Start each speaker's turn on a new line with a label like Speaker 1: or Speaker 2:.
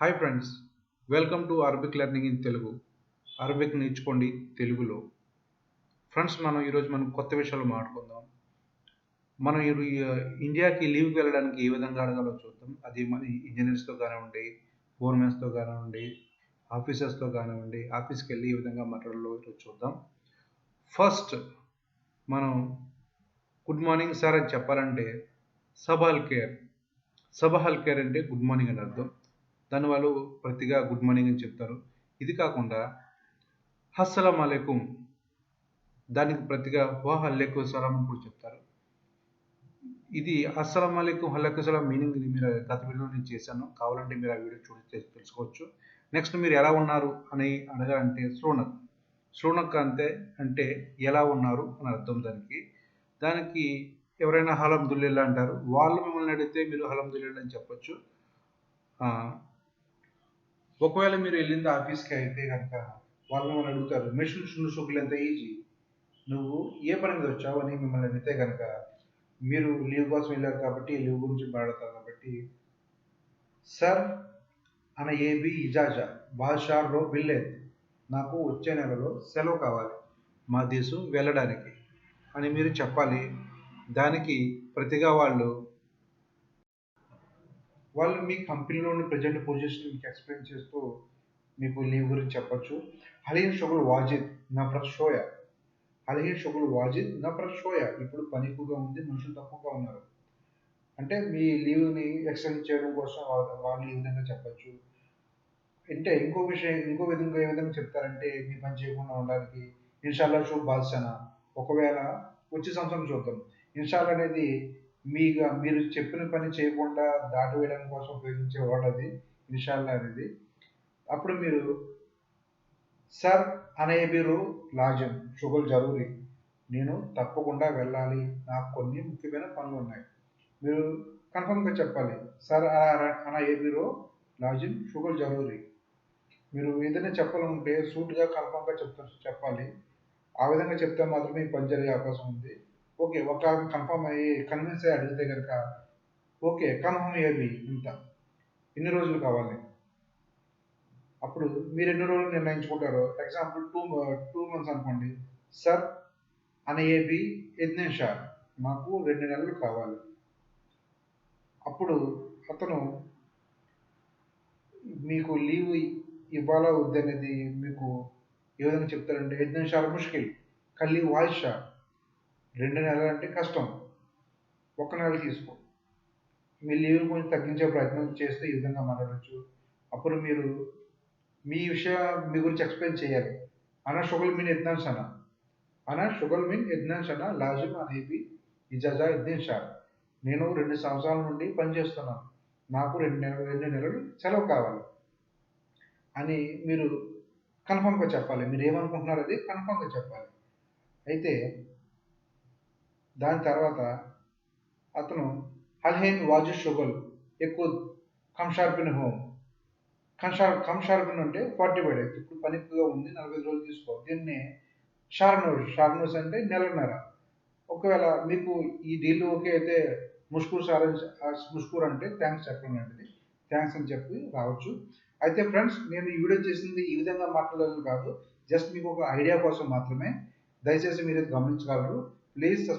Speaker 1: Hi friends welcome to Arabic learning in Telugu Arabic నేర్చుకోండి తెలుగులో. Friends మనం ఈరోజు మనం కొత్త విషయాలు మాట్లాడుకుందాం. మనం ఇండియాకి లీవ్కి వెళ్ళడానికి ఏ విధంగా అడగాలో చూద్దాం. అది మన ఇంజనీర్స్తో కానివ్వండి ఫోర్మెన్స్తో కానివ్వండి ఆఫీసర్స్తో కానివ్వండి ఆఫీస్కి వెళ్ళి ఏ విధంగా మాట్లాడాలో ఈరోజు చూద్దాం. ఫస్ట్ మనం గుడ్ మార్నింగ్ సార్ అని చెప్పాలంటే సబాల్ కేర్ సబహల్ కేర్ అంటే గుడ్ మార్నింగ్ అని అర్థం. దాని వాళ్ళు ప్రతిగా గుడ్ మార్నింగ్ అని చెప్తారు. ఇది కాకుండా హస్సలం అలైకుం దానికి ప్రతిగా వాహ్ అల్లెకు సలాం అని కూడా చెప్తారు. ఇది అస్సలం అలైకుం హల్లెకు సలాం మీనింగ్ మీరు గత వీడియోలో నేను చేశాను. కావాలంటే మీరు ఆ వీడియో చూసి తెలుసుకోవచ్చు. నెక్స్ట్ మీరు ఎలా ఉన్నారు అని అడగాలంటే శ్రోణక్. శ్రోణక్ అంతే అంటే ఎలా ఉన్నారు అని అర్థం దానికి. దానికి ఎవరైనా హలం దుల్లిల్లా అంటారు. వాళ్ళు మిమ్మల్ని అడిగితే మీరు హలం దుల్లిల్లా అని చెప్పొచ్చు. ఒకవేళ మీరు వెళ్ళింది ఆఫీస్కి అయితే కనుక వాళ్ళు మిమ్మల్ని అడుగుతారు? మెషిన్ షుండు షుగులు ఎంత ఈజీ? నువ్వు ఏ పని మీద వచ్చావు? అని మిమ్మల్ని అడిగితే కనుక మీరు లీవ్ కోసం వెళ్ళారు కాబట్టి లీవ్ గురించి మాట్లాడతారు కాబట్టి సార్ అన ఏబి ఇజాజా బాషార్లో వెళ్ళేది. నాకు వచ్చే నెలలో సెలవు కావాలి. మా దేశం వెళ్ళడానికి. అని మీరు చెప్పాలి. దానికి ప్రతిగా వాళ్ళు వాళ్ళు మీ కంపెనీలోని ప్రజెంట్ పొజిషన్ మీకు ఎక్స్ప్లెయిన్ చేస్తూ మీకు లీవ్ గురించి చెప్పచ్చు. హలీన్ షుగుల్ వాజిద్ నఫరత్ షోయా. హలీన్ షుగుల్ వాజిద్ నఫరత్ షోయా. ఇప్పుడు పని ఎక్కువగా ఉంది మనుషులు తక్కువగా ఉన్నారు. అంటే మీ లీవ్ని ఎక్స్టెండ్ చేయడం కోసం వాళ్ళు ఈ విధంగా చెప్పచ్చు. అంటే ఇంకో విషయం ఇంకో విధంగా ఏ విధంగా చెప్తారంటే మీ పని చేయకుండా ఉండడానికి ఇన్షాల్లా షూ బాల్సనా ఒకవేళ వచ్చే సంవత్సరం చూద్దాం. ఇన్షాల్ అనేది మీగా మీరు చెప్పిన పని చేయకుండా దాటవేయడం కోసం ఉపయోగించే వర్డ్ అది ఇన్షాల్లా అనేది అప్పుడు మీరు సర్ అనే మీరు లాజం షుగర్ జరూరి. నేను తప్పకుండా వెళ్ళాలి. నాకు కొన్ని ముఖ్యమైన పనులు ఉన్నాయి. మీరు కన్ఫర్మ్గా చెప్పాలి. సార్ అనా ఏ బీరో లాజిన్ షుగర్ జరూరి. మీరు ఏదైనా చెప్పాలంటే సూట్గా కన్ఫర్మ్గా చెప్తారు చెప్పాలి. ఆ విధంగా చెప్తే మాత్రమే పని జరిగే అవకాశం ఉంది. ఓకే ఒక కన్ఫర్మ్ అయ్యి కన్విన్స్ అయ్యి అడిగితే కనుక ఓకే కన్ఫర్మ్ అయ్యేది ఇంత. ఎన్ని రోజులు కావాలి. అప్పుడు మీరు ఎన్ని రోజులు నిర్ణయించుకుంటారో ఎగ్జాంపుల్ టూ టూ మంత్స్ అనుకోండి. సార్ అనే ఎన్ని ఎద్నేషార్ మాకు రెండు నెలలు కావాలి. అప్పుడు అతను మీకు లీవ్ ఇవ్వాలా వద్దనేది మీకు ఏ విధంగా చెప్తారంటే నిమిషాలు ముష్కిల్ కల్లీ వాయిషా. రెండు నెలలు అంటే కష్టం. ఒక్క నెల తీసుకో. మీ లీవ్ కొంచెం తగ్గించే ప్రయత్నం చేస్తే ఈ విధంగా మాట్లాడచ్చు. అప్పుడు మీరు మీ విషయం మీ గురించి ఎక్స్ప్లెయిన్ చేయాలి. అనా షుగల్ మీన్ ఎద్నాన్ సనా. అనా షుగల్ మీన్ ఎద్నాన్ సనా లాజిమ్ అనేది ఇజాజా ఇద్దీన్ షా. నేను రెండు సంవత్సరాల నుండి పనిచేస్తున్నాను నాకు రెండు నెలలు రెండు నెలలు సెలవు కావాలి అని మీరు కన్ఫర్మ్గా చెప్పాలి. మీరు ఏమనుకుంటున్నారు అది కన్ఫర్మ్గా చెప్పాలి. అయితే దాని తర్వాత అతను హల్హేన్ వాజు షుగల్ ఎక్కువ కంషార్పిన్ హోమ్. కంషార్ కంషార్పిన్ అంటే ఫార్టీ ఫైవ్ డేస్. ఇప్పుడు పని ఎక్కువగా ఉంది నలభై రోజులు తీసుకో. దీన్ని షార్నోస్ షార్నోస్ అంటే నెలన్నర. ఒకవేళ మీకు ఈ డీల్ ఓకే అయితే ముష్కూర్ సార్ ముష్కూర్ అంటే థ్యాంక్స్ చెప్పండి థ్యాంక్స్ అని చెప్పి రావచ్చు. అయితే ఫ్రెండ్స్ నేను ఈ వీడియో చేసింది ఈ విధంగా మాట్లాడాలని కాదు. జస్ట్ మీకు ఒక ఐడియా కోసం మాత్రమే. దయచేసి మీరు గమనించగలరు. ప్లీజ్